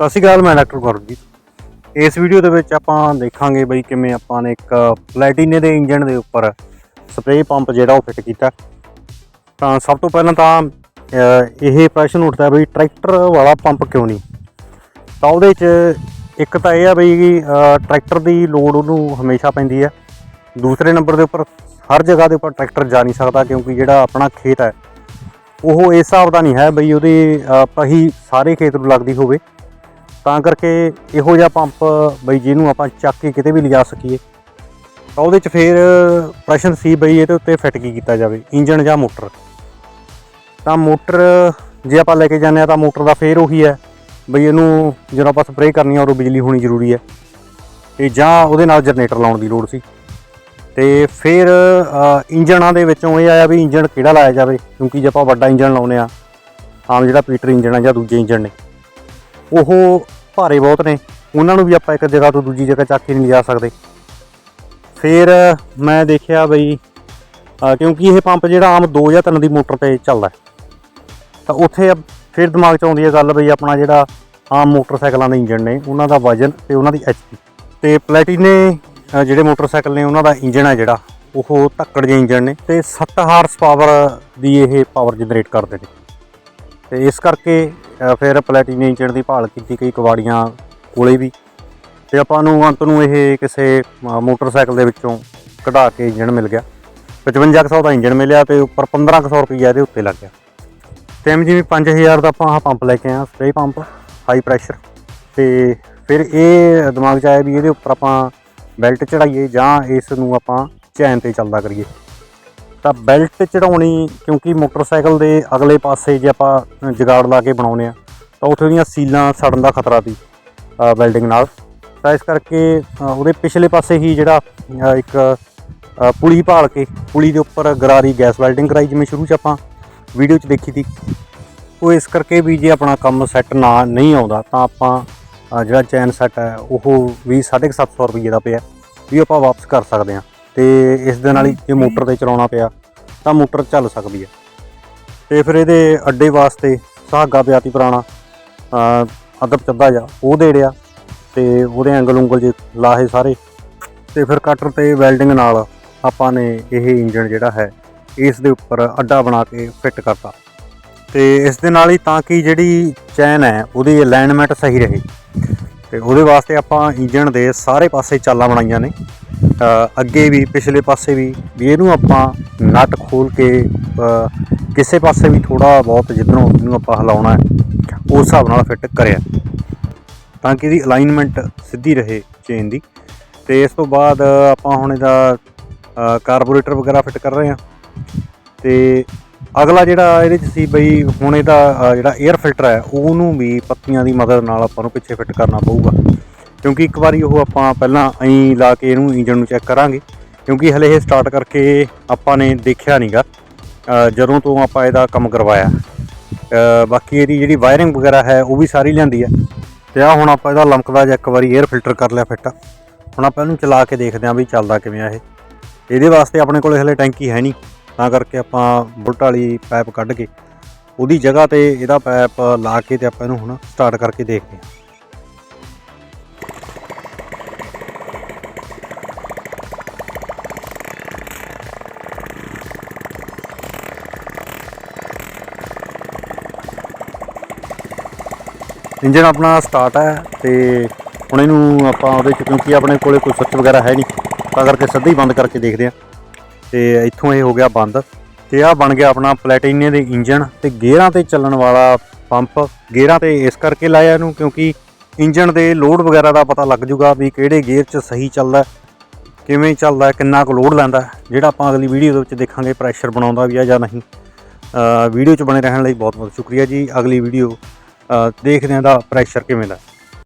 ਸਤਿ ਸ਼੍ਰੀ ਅਕਾਲ ਮੈਂ ਡਾਕਟਰ ਗੁਰਜੀਤ। ਇਸ ਵੀਡੀਓ ਦੇ ਵਿੱਚ ਆਪਾਂ ਦੇਖਾਂਗੇ ਬਈ ਕਿਵੇਂ ਆਪਾਂ ਨੇ ਇੱਕ ਪਲੈਟੀਨੇ ਦੇ ਇੰਜਨ ਦੇ ਉੱਪਰ ਸਪਰੇਅ ਪੰਪ ਜਿਹੜਾ ਉਹ ਫਿੱਟ ਕੀਤਾ। ਤਾਂ ਸਭ ਤੋਂ ਪਹਿਲਾਂ ਤਾਂ ਇਹ ਪ੍ਰਸ਼ਨ ਉੱਠਦਾ ਬਈ ਟਰੈਕਟਰ ਵਾਲਾ ਪੰਪ ਕਿਉਂ ਨਹੀਂ? ਤਾਂ ਉਹਦੇ 'ਚ ਇੱਕ ਤਾਂ ਇਹ ਆ ਬਈ ਟਰੈਕਟਰ ਦੀ ਲੋਡ ਉਹਨੂੰ ਹਮੇਸ਼ਾ ਪੈਂਦੀ ਹੈ ਦੂਸਰੇ ਨੰਬਰ ਦੇ ਉੱਪਰ ਹਰ ਜਗ੍ਹਾ ਦੇ ਉੱਪਰ ਟਰੈਕਟਰ ਜਾ ਨਹੀਂ ਸਕਦਾ ਕਿਉਂਕਿ ਜਿਹੜਾ ਆਪਣਾ ਖੇਤ ਹੈ ਉਹ ਇਸ ਹਿਸਾਬ ਦਾ ਨਹੀਂ ਹੈ ਬਈ ਉਹਦੀ ਅਹ, ਪਹੀ ਸਾਰੇ ਖੇਤ ਨੂੰ ਲੱਗਦੀ ਹੋਵੇ। ਤਾਂ ਕਰਕੇ ਇਹੋ ਜਿਹਾ ਪੰਪ ਬਈ ਜਿਹਨੂੰ ਆਪਾਂ ਚੱਕ ਕੇ ਕਿਤੇ ਵੀ ਲਿਜਾ ਸਕੀਏ, ਤਾਂ ਉਹਦੇ 'ਚ ਫਿਰ ਪ੍ਰਸ਼ਨ ਸੀ ਬਈ ਇਹਦੇ ਉੱਤੇ ਫਿੱਟ ਕੀ ਕੀਤਾ ਜਾਵੇ ਇੰਜਨ ਜਾਂ ਮੋਟਰ। ਤਾਂ ਮੋਟਰ ਜੇ ਆਪਾਂ ਲੈ ਕੇ ਜਾਂਦੇ ਆ ਤਾਂ ਮੋਟਰ ਦਾ ਫੇਰ ਉਹੀ ਹੈ ਬਈ ਇਹਨੂੰ ਜਦੋਂ ਆਪਾਂ ਸਪਰੇਅ ਕਰਨੀ ਆ ਉਦੋਂ ਬਿਜਲੀ ਹੋਣੀ ਜ਼ਰੂਰੀ ਹੈ। ਤੇ ਜਾਂ ਉਹਦੇ ਨਾਲ ਜਨਰੇਟਰ ਲਾਉਣ ਦੀ ਲੋੜ ਸੀ। ਤੇ ਫਿਰ ਇੰਜਣਾਂ ਦੇ ਵਿੱਚੋਂ ਇਹ ਆਇਆ ਵੀ ਇੰਜਣ ਕਿਹੜਾ ਲਾਇਆ ਜਾਵੇ, ਕਿਉਂਕਿ ਜੇ ਆਪਾਂ ਵੱਡਾ ਇੰਜਣ ਲਾਉਨੇ ਆ ਆਮ ਜਿਹੜਾ ਪੀਟਰ ਇੰਜਣ ਆ ਜਾਂ ਦੂਜੇ ਇੰਜਣ ਨੇ। ਉਹ ਭਾਰੇ ਬਹੁਤ ਨੇ। ਉਹਨਾਂ ਨੂੰ ਵੀ ਆਪਾਂ ਇੱਕ ਜਗ੍ਹਾ ਤੋਂ ਦੂਜੀ ਜਗ੍ਹਾ ਚੱਕ ਕੇ ਨਹੀਂ ਲਿਜਾ ਸਕਦੇ। ਫਿਰ ਮੈਂ ਦੇਖਿਆ ਬਈ ਕਿਉਂਕਿ ਇਹ ਪੰਪ ਜਿਹੜਾ ਆਮ 2 ਜਾਂ 3 ਦੀ ਮੋਟਰ ਤੇ ਚੱਲਦਾ ਤਾਂ ਉੱਥੇ ਫਿਰ ਦਿਮਾਗ 'ਚ ਆਉਂਦੀ ਹੈ ਗੱਲ ਬਈ ਆਪਣਾ ਜਿਹੜਾ ਆਮ ਮੋਟਰਸਾਈਕਲਾਂ ਦੇ ਇੰਜਣ ਨੇ, ਉਹਨਾਂ ਦਾ ਵਜਨ ਤੇ ਉਹਨਾਂ ਦੀ ਐਚਪੀ ਤੇ ਪਲੈਟੀਨੇ ਜਿਹੜੇ ਮੋਟਰਸਾਈਕਲ ਨੇ, ਉਹਨਾਂ ਦਾ ਇੰਜਣ ਹੈ ਜਿਹੜਾ, ਉਹ ਧੱਕੜ ਜਿਹੇ ਇੰਜਣ ਨੇ ਤੇ 7 ਹਾਰਸ ਪਾਵਰ ਦੀ ਇਹ ਪਾਵਰ ਜਨਰੇਟ ਕਰਦੇ ਨੇ। ਤੇ ਇਸ ਕਰਕੇ ਫਿਰ ਪਲੈਟੀਨ ਇੰਜਣ ਦੀ ਭਾਲ ਕੀਤੀ ਕਈ ਕਵਾੜੀਆਂ ਕੋਲੇ ਵੀ। ਤੇ ਆਪਾਂ ਨੂੰ ਅੰਤ ਨੂੰ ਇਹ ਕਿਸੇ ਅ, ਮੋਟਰਸਾਈਕਲ ਦੇ ਵਿੱਚੋਂ ਕਢਾ ਕੇ ਇੰਜਣ ਮਿਲ ਗਿਆ। 5500 ਦਾ ਇੰਜਣ ਮਿਲਿਆ ਤੇ ਉੱਪਰ 1500 ਰੁਪਈਆ ਇਹਦੇ ਉੱਤੇ ਲੱਗ ਗਿਆ। ਤੇ ਐਵੇਂ ਜਿਵੇਂ 5000 ਦਾ ਆਪਾਂ ਆਹ ਪੰਪ ਲੈ ਕੇ ਆਇਆ ਸਪਰੇ ਪੰਪ ਹਾਈ ਪ੍ਰੈਸ਼ਰ ਤੇ ਫਿਰ ਇਹ ਦਿਮਾਗ 'ਚ ਆਇਆ ਵੀ ਇਹਦੇ ਉੱਪਰ ਆਪਾਂ ਬੈਲਟ ਚੜਾਈਏ ਜਾਂ ਇਸ ਨੂੰ ਆਪਾਂ ਚੈਨ ਤੇ ਚੱਲਦਾ ਕਰੀਏ। ਤਾਂ ਬੈਲਟ ਚੜਾਉਣੀ ਕਿਉਂਕਿ ਮੋਟਰਸਾਈਕਲ ਦੇ ਅਗਲੇ ਪਾਸੇ ਜੇ ਆਪਾਂ ਜਗਾੜ ਲਾ ਕੇ ਬਣਾਉਨੇ ਆ ਤਾਂ ਉੱਥੇ ਦੀਆਂ ਸੀਲਾਂ ਸੜਨ ਦਾ ਖਤਰਾ ਸੀ ਵੈਲਡਿੰਗ ਨਾਲ। ਤਾਂ ਇਸ ਕਰਕੇ ਉਹਦੇ ਪਿਛਲੇ ਪਾਸੇ ਹੀ ਜਿਹੜਾ ਇੱਕ ਪੁਲੀ ਭਾਲ ਕੇ, ਪੁਲੀ ਦੇ ਉੱਪਰ ਗਰਾਰੀ ਗੈਸ ਵੈਲਡਿੰਗ ਕਰਾਈ, ਜਿਵੇਂ ਸ਼ੁਰੂ 'ਚ ਆਪਾਂ ਵੀਡੀਓ 'ਚ ਦੇਖੀ ਸੀ। ਉਹ ਇਸ ਕਰਕੇ ਵੀ ਜੇ ਆਪਣਾ ਕੰਮ ਸੈੱਟ ਨਾ, ਨਹੀਂ ਆਉਂਦਾ, ਤਾਂ ਆਪਾਂ ਜਿਹੜਾ ਚੈਨ ਸੈੱਟ ਹੈ, ਉਹ ਵੀ 750 ਰੁਪਏ ਦਾ ਪਿਆ, ਵੀ ਆਪਾਂ ਵਾਪਸ ਕਰ ਸਕਦੇ ਹਾਂ। ਤੇ ਇਸ ਦੇ ਨਾਲ ਹੀ ਜੇ ਮੋਟਰ ਤੇ ਚਲਾਉਣਾ ਪਿਆ ਤਾਂ ਮੋਟਰ ਚੱਲ ਸਕਦੀ ਹੈ ਤੇ ਫਿਰ ਇਹਦੇ ਅੱਡੇ ਵਾਸਤੇ ਸੁਹਾਗਾ ਪਿਆ ਤੀ ਪੁਰਾਣਾ ਅ, ਅਦਬ ਚੱਦਾ ਜਾ ਉਹ ਦੇ ਦੇੜਿਆ ਤੇ ਉਹਦੇ ਐਂਗਲ ਉਂਗਲ ਜੇ ਲਾਹੇ ਸਾਰੇ। ਤੇ ਫਿਰ ਕਟਰ ਤੇ ਵੈਲਡਿੰਗ ਨਾਲ ਆਪਾਂ ਨੇ ਇਹ ਇੰਜਨ ਜਿਹੜਾ ਹੈ ਇਸ ਦੇ ਉੱਪਰ ਅੱਡਾ ਬਣਾ ਕੇ ਫਿੱਟ ਕਰਤਾ। ਤੇ ਇਸ ਦੇ ਨਾਲ ਹੀ ਤਾਂ ਕਿ ਜਿਹੜੀ ਚੈਨ ਹੈ ਉਹਦੀ ਅਲਾਈਨਮੈਂਟ ਸਹੀ ਰਹੇ। ਤੇ ਉਹਦੇ ਵਾਸਤੇ ਆਪਾਂ ਇੰਜਨ ਦੇ ਸਾਰੇ ਪਾਸੇ ਚਾਲਾਂ ਬਣਾਈਆਂ ਨੇ। ਅੱਗੇ ਵੀ, ਪਿਛਲੇ ਪਾਸੇ ਵੀ ਵੀ ਇਹਨੂੰ ਆਪਾਂ ਨਟ ਖੋਲ ਕੇ ਕਿਸੇ ਪਾਸੇ ਵੀ ਥੋੜਾ ਬਹੁਤ ਜਿੱਧਰੋਂ ਇਹਨੂੰ ਆਪਾਂ ਹਿਲਾਉਣਾ ਹੈ, ਉਸ ਹਿਸਾਬ ਨਾਲ ਫਿੱਟ ਕਰਿਆ। ਤਾਂ ਕਿ ਇਹਦੀ ਅਲਾਈਨਮੈਂਟ ਸਿੱਧੀ ਰਹੇ ਚੇਨ ਦੀ। ਤੇ ਇਸ ਤੋਂ ਬਾਅਦ ਆਪਾਂ ਹੁਣ ਇਹਦਾ ਕਾਰਬੋਰੇਟਰ ਵਗੈਰਾ ਫਿੱਟ ਕਰ ਰਹੇ ਹਾਂ। ਤੇ ਅਗਲਾ ਜਿਹੜਾ ਇਹਦੇ ਚ ਸੀ ਬਈ, ਹੁਣ ਇਹਦਾ ਜਿਹੜਾ 에ਅਰ ਫਿਲਟਰ ਹੈ, ਉਹਨੂੰ ਵੀ ਪੱਤੀਆਂ ਦੀ ਮਦਦ ਨਾਲ ਆਪਾਂ ਨੂੰ ਪਿੱਛੇ ਫਿੱਟ ਕਰਨਾ ਪਊਗਾ। ਕਿਉਂਕਿ ਇੱਕ ਵਾਰੀ ਉਹ ਆਪਾਂ ਪਹਿਲਾਂ ਐਂ ਲਾ ਕੇ ਇਹਨੂੰ ਇੰਜਨ ਨੂੰ ਚੈੱਕ ਕਰਾਂਗੇ। ਕਿਉਂਕਿ ਹਲੇ ਇਹ ਸਟਾਰਟ ਕਰਕੇ ਆਪਾਂ ਨੇ ਦੇਖਿਆ ਨਹੀਂਗਾ ਜਦੋਂ ਤੋਂ ਆਪਾਂ ਇਹਦਾ ਕੰਮ ਕਰਵਾਇਆ। ਬਾਕੀ ਇਹਦੀ ਜਿਹੜੀ ਵਾਇਰਿੰਗ ਵਗੈਰਾ ਹੈ, ਉਹ ਵੀ ਸਾਰੀ ਲਿਆਂਦੀ ਹੈ। ਤੇ ਆ ਹੁਣ ਆਪਾਂ ਇਹਦਾ ਲਮਕਦਾ ਜਿਹਾ ਇੱਕ ਵਾਰੀ 에ਅਰ ਫਿਲਟਰ ਕਰ ਲਿਆ ਫਿੱਟ। ਹੁਣ ਆਪਾਂ ਇਹਨੂੰ ਚਲਾ ਕੇ ਦੇਖਦੇ ਹਾਂ ਵੀ ਚੱਲਦਾ ਕਿਵੇਂ ਆ ਇਹ। ਇਹਦੇ ਵਾਸਤੇ ਆਪਣੇ ਕੋਲੇ ਹਲੇ ਟੈਂਕੀ ਹੈ ਨਹੀਂ, ਤਾਂ ਕਰਕੇ ਆਪਾਂ ਬੁਲਟ ਵਾਲੀ ਪਾਈਪ ਕੱਢ ਕੇ ਉਹਦੀ ਜਗ੍ਹਾ ਤੇ ਇਹਦਾ ਪਾਈਪ ਲਾ ਕੇ ਤੇ ਆਪਾਂ ਇਹਨੂੰ ਹੁਣ ਸਟਾਰਟ ਕਰਕੇ ਦੇਖਦੇ ਹਾਂ। ਇੰਜਨ ਆਪਣਾ ਸਟਾਰਟ ਹੈ ਤੇ ਹੁਣ ਇਹਨੂੰ ਆਪਾਂ ਉਹਦੇ ਚ, ਕਿਉਂਕਿ ਆਪਣੇ ਕੋਲੇ ਕੋਈ ਸੁੱਚ ਵਗੈਰਾ ਹੈ ਨਹੀਂ, ਤਾਂ ਕਰਕੇ ਸਿੱਧਾ ਹੀ ਬੰਦ ਕਰਕੇ ਦੇਖਦੇ ਹਾਂ ਤੇ ਇੱਥੋਂ ਇਹ ਹੋ ਗਿਆ ਬੰਦ। ਤੇ ਆਹ ਬਣ ਗਿਆ ਆਪਣਾ ਪਲੈਟੀਨੇ ਦੇ ਇੰਜਨ ਤੇ ਗੇਅਰਾਂ ਤੇ ਚੱਲਣ ਵਾਲਾ ਪੰਪ ਗੇਅਰਾਂ ਤੇ ਇਸ ਕਰਕੇ ਲਾਇਆ ਇਹਨੂੰ, ਕਿਉਂਕਿ ਇੰਜਨ ਦੇ ਲੋਡ ਵਗੈਰਾ ਦਾ ਪਤਾ ਲੱਗ ਜੂਗਾ ਵੀ ਕਿਹੜੇ ਗੇਅਰ 'ਚ ਸਹੀ ਚੱਲਦਾ, ਕਿਵੇਂ ਚੱਲਦਾ, ਕਿੰਨਾ ਕੁ ਲੋਡ ਲੈਂਦਾ, ਜਿਹੜਾ ਆਪਾਂ ਅਗਲੀ ਵੀਡੀਓ ਦੇ ਵਿੱਚ ਦੇਖਾਂਗੇ ਪ੍ਰੈਸ਼ਰ ਬਣਾਉਂਦਾ ਵੀ ਆ ਜਾਂ ਨਹੀਂ। ਵੀਡੀਓ 'ਚ ਬਣੇ ਰਹਿਣ ਲਈ ਬਹੁਤ ਬਹੁਤ ਸ਼ੁਕਰੀਆ ਜੀ। ਅਗਲੀ ਵੀਡੀਓ ਦੇਖਦੇ ਹਾਂ ਦਾ ਪ੍ਰੈਸ਼ਰ ਕਿਵੇਂ ਦਾ।